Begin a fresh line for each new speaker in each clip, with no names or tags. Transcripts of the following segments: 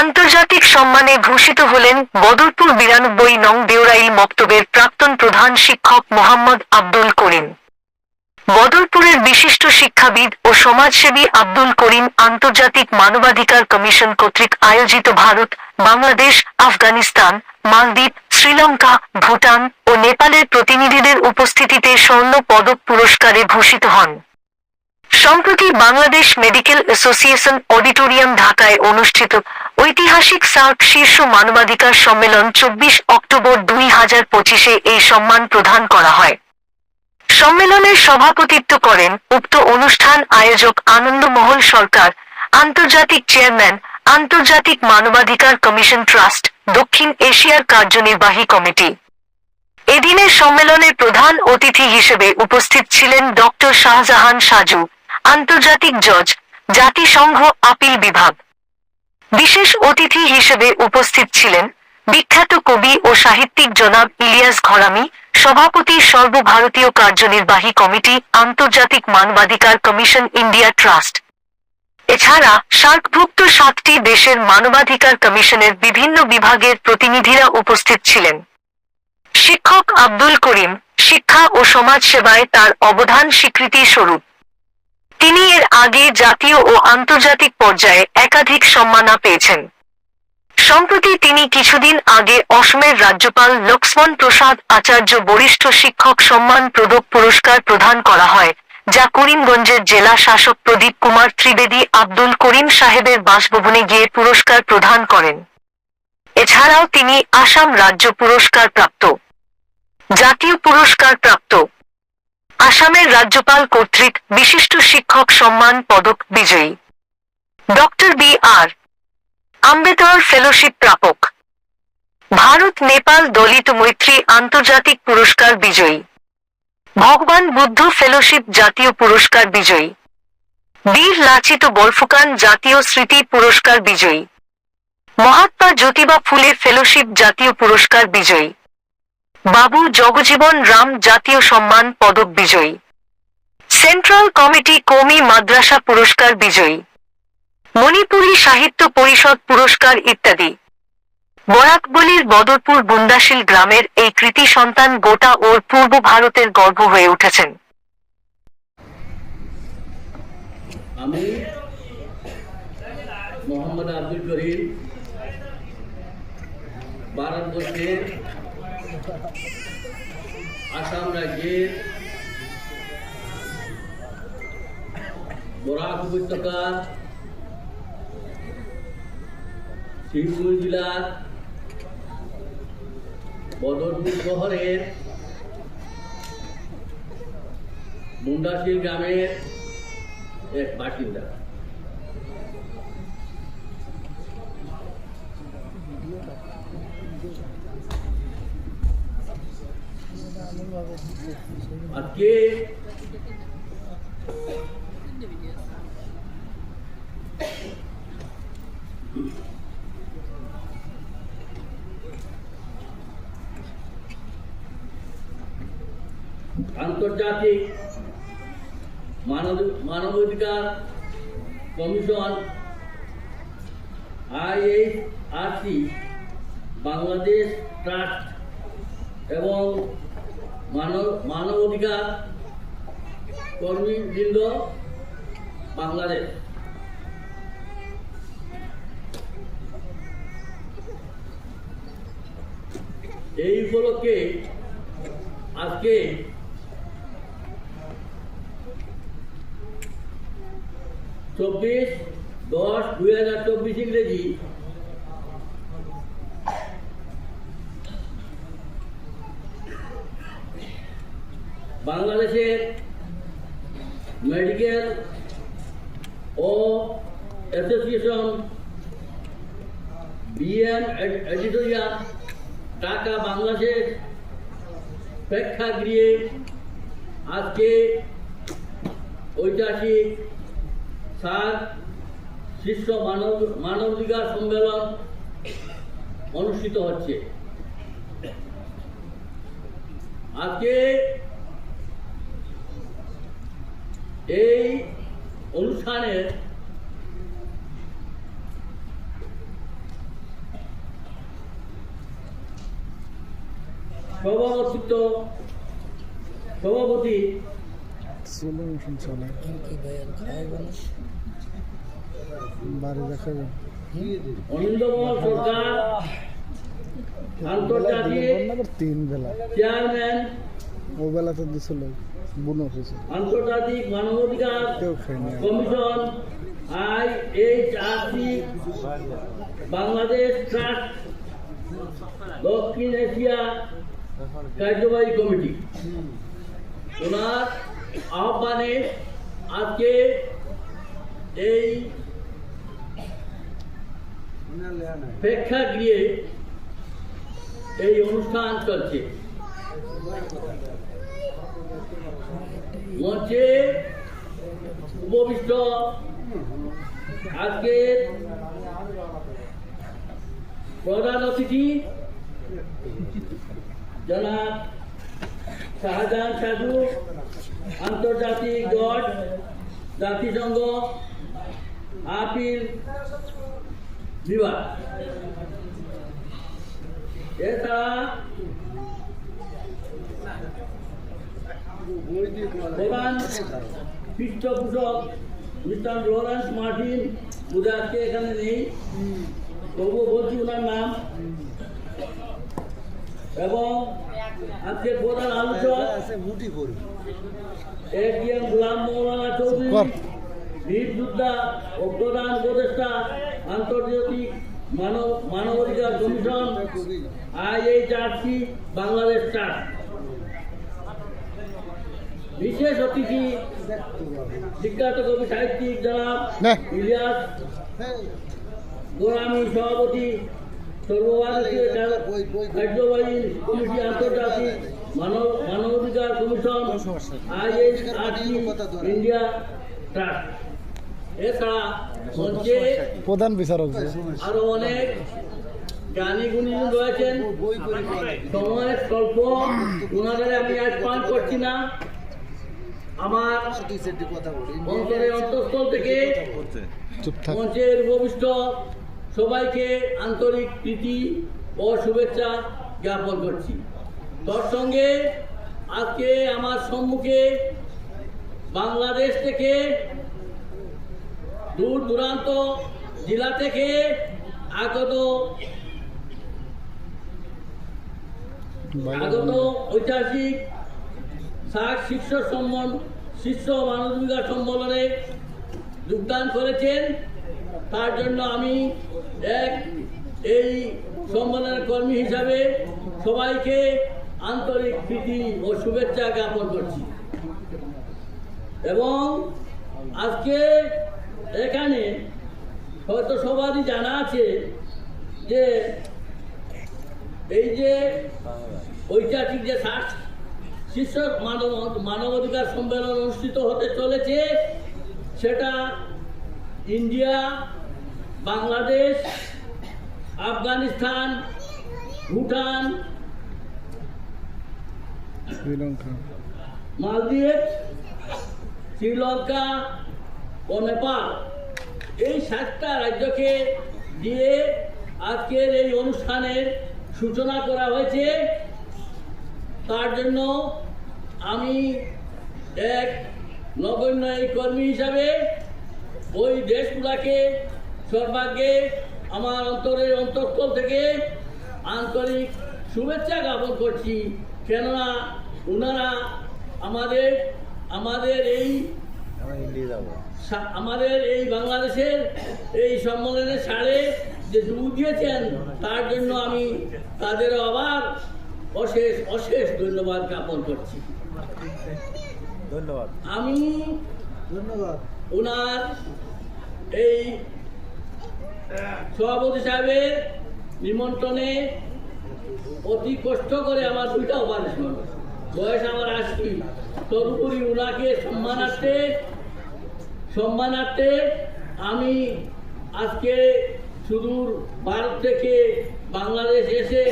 আন্তর্জাতিক সম্মানে ভূষিত হলেন বদরপুর বিরানব্বই নং দেওরাইল মক্তবের প্রাক্তন প্রধান শিক্ষক মোহাম্মদ আব্দুল করিম। বদরপুরের বিশিষ্ট শিক্ষাবিদ ও সমাজসেবী আব্দুল করিম আন্তর্জাতিক মানবাধিকার কমিশন কর্তৃক আয়োজিত ভারত, বাংলাদেশ, আফগানিস্তান, মালদ্বীপ, শ্রীলঙ্কা, ভুটান ও নেপালের প্রতিনিধিদের উপস্থিতিতে স্বর্ণ পদক পুরস্কারে ভূষিত হন। সম্প্রতি বাংলাদেশ মেডিকেল অ্যাসোসিয়েশন অডিটোরিয়াম ঢাকায় অনুষ্ঠিত ঐতিহাসিক সার্ক শীর্ষ মানবাধিকার সম্মেলন চব্বিশ অক্টোবর দুই হাজার পঁচিশে এই সম্মান প্রদান করা হয়। সম্মেলনের সভাপতিত্ব করেন উক্ত অনুষ্ঠান আয়োজক আনন্দমোহন সরকার, আন্তর্জাতিক চেয়ারম্যান, আন্তর্জাতিক মানবাধিকার কমিশন ট্রাস্ট, দক্ষিণ এশিয়ার কার্যনির্বাহী কমিটি। এদিনের সম্মেলনে প্রধান অতিথি হিসেবে উপস্থিত ছিলেন ডক্টর শাহজাহান সাজু আন্তর্জাতিক জজ, জাতিসংঘ আপিল বিভাগ। বিশেষ অতিথি হিসেবে উপস্থিত ছিলেন বিখ্যাত কবি ও সাহিত্যিক জনাব ইলিয়াস ঘরামি, সভাপতি সর্বভারতীয় কার্যনির্বাহী কমিটি, আন্তর্জাতিক মানবাধিকার কমিশন ইন্ডিয়া ট্রাস্ট। এছাড়া সার্কভুক্ত সাতটি দেশের মানবাধিকার কমিশনের বিভিন্ন বিভাগের প্রতিনিধিরা উপস্থিত ছিলেন। শিক্ষক আব্দুল করিম শিক্ষা ও সমাজ সেবায় তার অবদান স্বীকৃতি স্বরূপ তিনি এর আগে জাতীয় ও আন্তর্জাতিক পর্যায়ে একাধিক সম্মাননা পেয়েছেন। সম্প্রতি তিনি কিছুদিন আগে অসমের রাজ্যপাল লক্ষ্মণ প্রসাদ আচার্য বরিষ্ঠ শিক্ষক সম্মান প্রদক পুরস্কার প্রদান করা হয়, যা করিমগঞ্জের জেলা শাসক প্রদীপ কুমার ত্রিবেদী আব্দুল করিম সাহেবের বাসভবনে গিয়ে পুরস্কার প্রদান করেন। এছাড়াও তিনি আসাম রাজ্য পুরস্কার প্রাপ্ত জাতীয় পুরস্কার প্রাপ্ত আসামের রাজ্যপাল কর্তৃক বিশিষ্ট শিক্ষক সম্মান পদক বিজয়ী। Doctor B R Ambedkar fellowship প্রাপক। ভারত, নেপাল, দলিত মৈত্রী আন্তর্জাতিক পুরস্কার বিজয়ী। ভগবান বুদ্ধ ফেলোশিপ জাতীয় পুরস্কার বিজয়ী। বীর লাচিত বরফুকান জাতীয় স্মৃতি পুরস্কার বিজয়ী। মহাত্মা জ্যোতিবা ফুলে ফেলোশিপ জাতীয় পুরস্কার বিজয়ী। বাবু জগজীবন রাম জাতীয় সম্মান পদক বিজয়ী। সেন্ট্রাল কমিটি কৌমি মাদ্রাসা পুরস্কার বিজয়ী। মণিপুরী সাহিত্য পরিষদ পুরস্কার ইত্যাদি। বরাকবলির বদরপুর বুন্দাশিল গ্রামের এই কৃতি সন্তান গোটা ওর পূর্ব ভারতের গর্ব হয়ে উঠেছেন।
আমি মোহাম্মদ আব্দুল করিম আসাম রাজ্যের বরাক উপত্যকার শিবপুর জেলার বদরপুর শহরের মুন্ডাশিল গ্রামের এক বাসিন্দা। আজকে আন্তর্জাতিক মানব মানবাধিকার কমিশন আইএইচআরসি বাংলাদেশ ট্রাস্ট এবং মানব মানবাধিকার কর্মীবৃন্দ বাংলাদেশ। এই উপলক্ষে আজকে চব্বিশ দশ দুই হাজার চব্বিশ ইংরেজি বাংলাদেশের মেডিকেল ও অ্যাসোসিয়েশন বিএম এডিটোরিয়াল ঢাকা, বাংলাদেশের প্রেক্ষাগৃহে আজকে ঐতিহাসিক সার শীর্ষ মানব মানবাধিকার সম্মেলন অনুষ্ঠিত হচ্ছে। আজকে এই অনুষ্ঠানের সভাপতিত্ব সভাপতি চেয়ারম্যান
ও বেলা তো দিছিল।
আন্তর্জাতিক মানবাধিকার। Commission I H R C Bangladesh trust দক্ষিণ এশিয়া কার্যবাহী কমিটি। ওনার আহ্বানে আজকে এই প্রেক্ষাগৃহে এই অনুষ্ঠান চলছে। মঞ্চে উপবিষ্ট আজকের প্রধান অতিথি জনাব শাহজাহান সাধু আন্তর্জাতিক গড জাতিসংঘ আপিল বিভাগ। এছাড়া প্রধান পৃষ্ঠপোষক মিস্টার লরেন্স মার্টিন উনি আজকে এখানে নেই। তবুও বলছি ওনার নাম। এবং আজকে প্রধান আলোচক এটিএম গোলাম মৌলানা চৌধুরী। বীর যোদ্ধা প্রধান উপদেষ্টা আন্তর্জাতিক মানব মানবাধিকার কমিশন আইএইচআরসি বাংলাদেশ ট্রাস্ট। বিশেষ অতিথি বিখ্যাত কবি সাহিত্যিক জনাব। ইলিয়াস গোরামি সভাপতি সর্বভারতীয় কার্যবাহী কমিটি আন্তর্জাতিক মানব মানবাধিকার কমিশন আইএইচআরসি ইন্ডিয়া ট্রাস্ট। এছাড়া মঞ্চে
প্রধান বিচারক
আরও অনেক জ্ঞানী গুণীজন রয়েছেন। সময় স্বল্প ওনাদের আমি আজ পান করছি না। আমার অন্তরের অন্তঃস্থল থেকে
চুপ থাক।
মঞ্চের উপবিষ্ট সবাইকে আন্তরিক প্রীতি ও শুভেচ্ছা জ্ঞাপন করছি। তার সঙ্গে আজকে আমার সম্মুখে বাংলাদেশ থেকে দূর দূরান্ত জেলা থেকে আগত আগত ঐতিহাসিক সাক শীর্ষ সম্মান শীর্ষ মানবিকা সম্মেলনে যোগদান করেছেন। তার জন্য আমি এক এই সম্মেলনের কর্মী হিসাবে সবাইকে আন্তরিক প্রীতি ও শুভেচ্ছা জ্ঞাপন করছি। এবং আজকে এখানে হয়তো সবারই জানা আছে যে এই যে ঐতিহাসিক যে ষাট শীর্ষ মানব মানবাধিকার সম্মেলন অনুষ্ঠিত হতে চলেছে সেটা ইন্ডিয়া বাংলাদেশ আফগানিস্তান ভুটান
শ্রীলঙ্কা।
মালদ্বীপ শ্রীলঙ্কা ও নেপাল। এই সাতটা রাজ্যকে দিয়ে আজকের এই অনুষ্ঠানের সূচনা করা হয়েছে। তার জন্য আমি এক নগণ্য কর্মী হিসাবে ওই দেশগুলাকে সর্বাগ্যে আমার অন্তরের অন্তঃস্থল থেকে আন্তরিক শুভেচ্ছা জ্ঞাপন করছি। কেননা ওনারা আমাদের আমাদের এই আমাদের এই বাংলাদেশের এই সম্মেলনের সাড়ে যে যোগ দিয়েছেন তার জন্য আমি তাদের আবার অশেষ অশেষ ধন্যবাদ জ্ঞাপন করছি।
ধন্যবাদ।
আমি
ধন্যবাদ।
ওনার এই সভাপতি সাহেবের নিমন্ত্রণে অতি কষ্ট করে আমার দুইটা অপারেশন বয়স আমার আশি। তদুপরি ওনাকে সম্মানার্থে সম্মানার্থে আমি আজকে সুদূর ভারত থেকে বাংলাদেশ এসে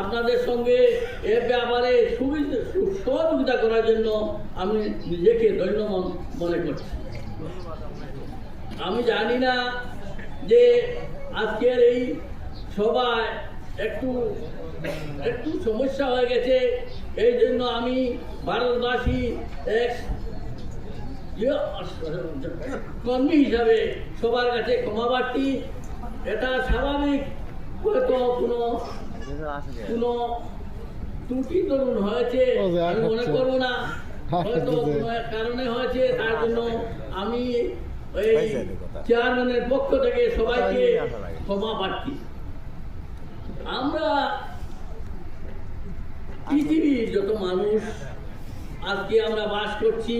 আপনাদের সঙ্গে এ ব্যাপারে সুবিধা সহযোগিতা করার জন্য আমি নিজেকে ধন্য মনে করছি। আমি জানি না যে আজকের এই সভায় একটু একটু সমস্যা হয়ে গেছে। এই জন্য আমি ভারতবাসী এক ইয়ে, কর্মী হিসাবে সবার কাছে ক্ষমা প্রার্থী। এটা স্বাভাবিক হয়তো কোনো কোনো ত্রুটি ধরুন হয়েছে আমি মনে। করব না। হয়তো। কোনো কারণে হয়েছে তার জন্য আমি এই চেয়ারম্যানের পক্ষ থেকে সবাইকে ক্ষমা প্রার্থী। আমরা পৃথিবীর যত মানুষ আজকে আমরা বাস করছি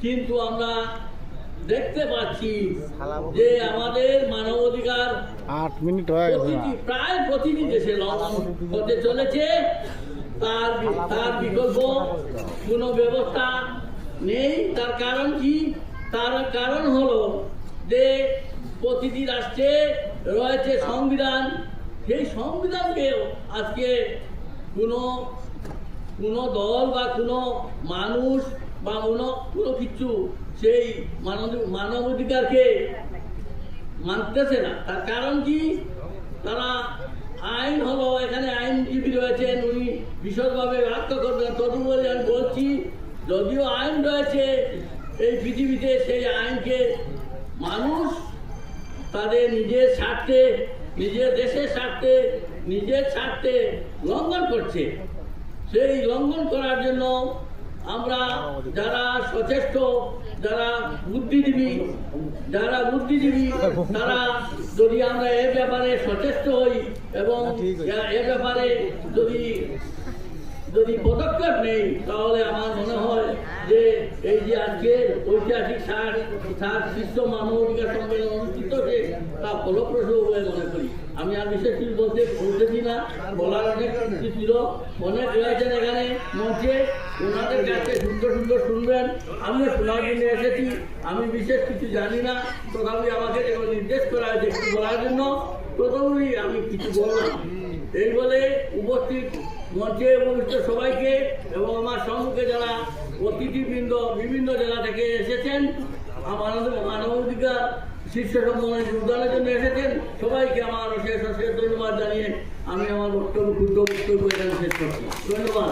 কিন্তু আমরা দেখতে পাচ্ছি যে আমাদের মানবাধিকার
আট মিনিট হয়ে গেছে।
প্রায় প্রতিটি দেশে লঙ্ঘন হতে চলেছে তার তার বিকল্প কোনো ব্যবস্থা নেই। তার কারণ কি? তার কারণ হলো যে প্রতিটি রাষ্ট্রে রয়েছে সংবিধান। সেই সংবিধানকেও আজকে কোনো কোনো দল বা কোনো মানুষ বা কোনো কোনো কিছু সেই মানব মানবাধিকারকে মানতেছে না। তার কারণ কি? তারা আইন হলো, এখানে আইনজীবী রয়েছেন, উনি বিশদভাবে ব্যাখ্যা করবেন। তদুপরি আমি বলছি, যদিও আইন রয়েছে, এই পৃথিবীতে সেই আইনকে মানুষ তাদের নিজের স্বার্থে, নিজের দেশের স্বার্থে, নিজের স্বার্থে লঙ্ঘন করছে। সেই লঙ্ঘন করার জন্য আমরা যারা সচেষ্ট যারা বুদ্ধিজীবী যারা বুদ্ধিজীবী তারা যদি আমরা এ ব্যাপারে সচেষ্ট হই এবং এ ব্যাপারে যদি যদি পদক্ষেপ নেই, তাহলে আমার মনে হয় যে এই যে আজকে ঐতিহাসিক ষাট ষাট শীর্ষ মানবাধিকার সম্মেলন অনুষ্ঠিত হচ্ছে, তা ফলপ্রসূ বলে মনে করি। আমি আর বিশেষ কিছু বলতে বলতেছি না। বলার অনেক কিছু ছিল। অনেক রয়েছেন এখানে, মঞ্চে। ওনাদের কাছে সুন্দর সুন্দর শুনবেন। আমিও শোনার জন্য এসেছি। আমি বিশেষ কিছু জানি না। তথাপি আমাকে নির্দেশ করা হয়েছে বলার জন্য। প্রথমেই আমি কিছু বললাম। এই বলে উপস্থিত মঞ্চে উপস্থিত সবাইকে এবং আমার সম্মুখে যারা অতিথিবৃন্দ বিভিন্ন জেলা থেকে এসেছেন মানবাধিকার শীর্ষ সম্মেলনে যোগদানের জন্য এসেছেন, সবাইকে আমার অশেষ অশেষ ধন্যবাদ জানিয়ে আমি আমার বক্তব্য ক্ষুদ্র বক্তব্য এখানে শেষ করছি। ধন্যবাদ।